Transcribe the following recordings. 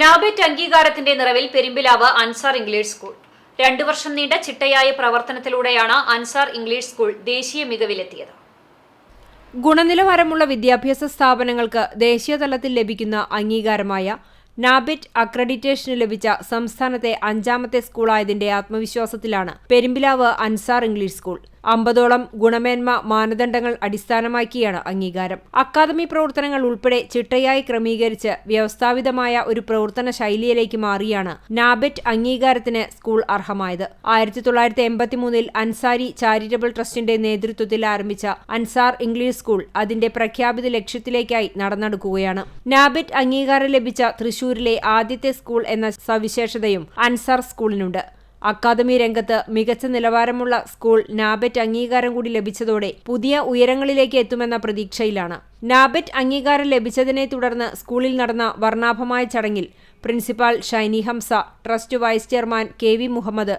നാബെറ്റ് അംഗീകാരത്തിന്റെ നിറവിൽ Perumpilavu Ansar English school. രണ്ടു വർഷം നീണ്ട ചിട്ടയായ പ്രവർത്തനത്തിലൂടെയാണ് അൻസാർ ഇംഗ്ലീഷ് സ്കൂൾ ദേശീയ മികവിലെത്തിയത്. ഗുണനിലവാരമുള്ള വിദ്യാഭ്യാസ സ്ഥാപനങ്ങൾക്ക് ദേശീയ തലത്തിൽ ലഭിക്കുന്ന അംഗീകാരമായ നാബിറ്റ് അക്രഡിറ്റേഷന് ലഭിച്ച സംസ്ഥാനത്തെ അഞ്ചാമത്തെ സ്കൂളായതിന്റെ ആത്മവിശ്വാസത്തിലാണ് പെരുമ്പിലാവ് അൻസാർ ഇംഗ്ലീഷ് സ്കൂൾ. അമ്പതോളം ഗുണമേന്മ മാനദണ്ഡങ്ങൾ അടിസ്ഥാനമാക്കിയാണ് അംഗീകാരം. അക്കാദമി പ്രവർത്തനങ്ങൾ ഉൾപ്പെടെ ചിട്ടയായി ക്രമീകരിച്ച് വ്യവസ്ഥാപിതമായ ഒരു പ്രവർത്തന ശൈലിയിലേക്ക് മാറിയാണ് നാബെറ്റ് അംഗീകാരത്തിന് സ്കൂൾ അർഹമായത്. ആയിരത്തി തൊള്ളായിരത്തി എൺപത്തിമൂന്നിൽ അൻസാരി ചാരിറ്റബിൾ ട്രസ്റ്റിന്റെ നേതൃത്വത്തിൽ ആരംഭിച്ച അൻസാർ ഇംഗ്ലീഷ് സ്കൂൾ അതിന്റെ പ്രഖ്യാപിത ലക്ഷ്യത്തിലേക്കായി നടന്നെടുക്കുകയാണ്. നാബെറ്റ് അംഗീകാരം ലഭിച്ച തൃശൂരിലെ ആദ്യത്തെ സ്കൂൾ എന്ന സവിശേഷതയും അൻസാർ സ്കൂളിനുണ്ട്. അക്കാദമി രംഗത്ത് മികച്ച നിലവാരമുള്ള സ്കൂൾ നാബെറ്റ് അംഗീകാരം കൂടി ലഭിച്ചതോടെ പുതിയ ഉയരങ്ങളിലേക്ക് എത്തുമെന്ന പ്രതീക്ഷയിലാണ്. നാബെറ്റ് അംഗീകാരം ലഭിച്ചതിനെ തുടർന്ന് സ്കൂളിൽ നടന്ന വർണാഭമായ ചടങ്ങിൽ principal Shiny Hamsa trust vice chairman K V Muhammad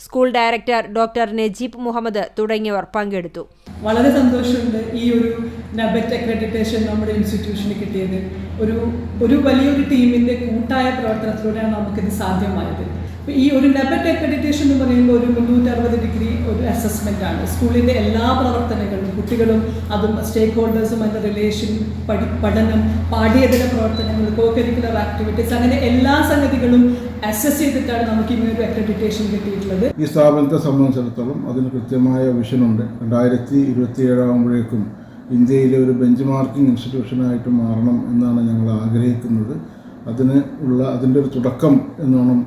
school director doctor Najeeb Muhammad തുടങ്ങിയവർ പങ്കെടുത്തു. വളരെ സന്തോഷമുണ്ട് ഈ ഒരു നബറ്റ് അക്രഡിറ്റേഷൻ നമ്മുടെ ഇൻസ്റ്റിറ്റ്യൂഷന് കിട്ടിയത്. ഒരു ഒരു വലിയൊരു ടീമിന്റെ കൂട്ടായ പ്രവർത്തനത്തിലൂടെയാണ് നമുക്കിത് സാധ്യമായത്. ഈ ഒരു നെബറ്റ് അക്രഡിറ്റേഷൻ എന്ന് പറയുമ്പോൾ ഒരു മുന്നൂറ്റി അറുപത് ഡിഗ്രി ഒരു അസസ്മെന്റ് ആണ്. സ്കൂളിന്റെ എല്ലാ പ്രവർത്തനങ്ങളും കുട്ടികളും അതും സ്റ്റേക്ക് ഹോൾഡേഴ്സും അതിന്റെ റിലേഷൻ പഠി പഠനം പാഠ്യേതര പ്രവർത്തനങ്ങൾ കോ കരിക്കുലർ ആക്ടിവിറ്റീസ് അങ്ങനെ എല്ലാ സംഗതികളും അസസ് ചെയ്തിട്ടാണ് നമുക്ക് ഇങ്ങനെ ഒരു അക്രഡിറ്റേഷൻ കിട്ടിയിട്ടുള്ളത്. ഈ സ്ഥാപനത്തെ സംബന്ധിച്ചിടത്തോളം അതിന് കൃത്യമായ വിഷനുണ്ട് രണ്ടായിരത്തി ഇരുപത്തി ഏഴാകുമ്പോഴേക്കും ഇന്ത്യയിലെ ഒരു ബെഞ്ച് മാർക്കിംഗ് ഇൻസ്റ്റിറ്റ്യൂഷനായിട്ട് മാറണം എന്നാണ് ഞങ്ങൾ ആഗ്രഹിക്കുന്നത്. അതിന് ഉള്ള അതിന്റെ ഒരു തുടക്കം എന്നോണം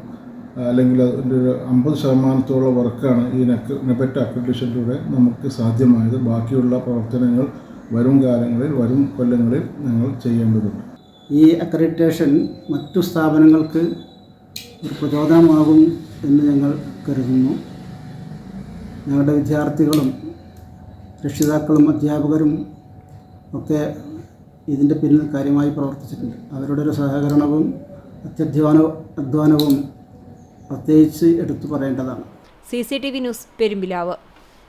അല്ലെങ്കിൽ അതിന്റെ ഒരു അമ്പത് ശതമാനത്തോളം വർക്കാണ് ഈ നെക്ക് നെബറ്റ് അക്രഡിഷനിലൂടെ നമുക്ക് സാധ്യമായത്. ബാക്കിയുള്ള പ്രവർത്തനങ്ങൾ വരും കാലങ്ങളിൽ വരും കൊല്ലങ്ങളിൽ ഞങ്ങൾ ചെയ്യേണ്ടതുണ്ട്. ഈ അക്രഡിറ്റേഷൻ മറ്റു സ്ഥാപനങ്ങൾക്ക് ഒരു പ്രചോദനമാകും എന്ന് ഞങ്ങൾ കരുതുന്നു. ഞങ്ങളുടെ വിദ്യാർത്ഥികളും രക്ഷിതാക്കളും അധ്യാപകരും ഒക്കെ ഇതിന്റെ പിന്നിൽ കാര്യമായി പ്രവർത്തിച്ചിട്ടുണ്ട്. അവരുടെ ഒരു സഹകരണവും അത്യധ്വാന അധ്വാനവും പ്രത്യേകിച്ച് എടുത്തു പറയേണ്ടതാണ്. C C T V news Perumpilavu.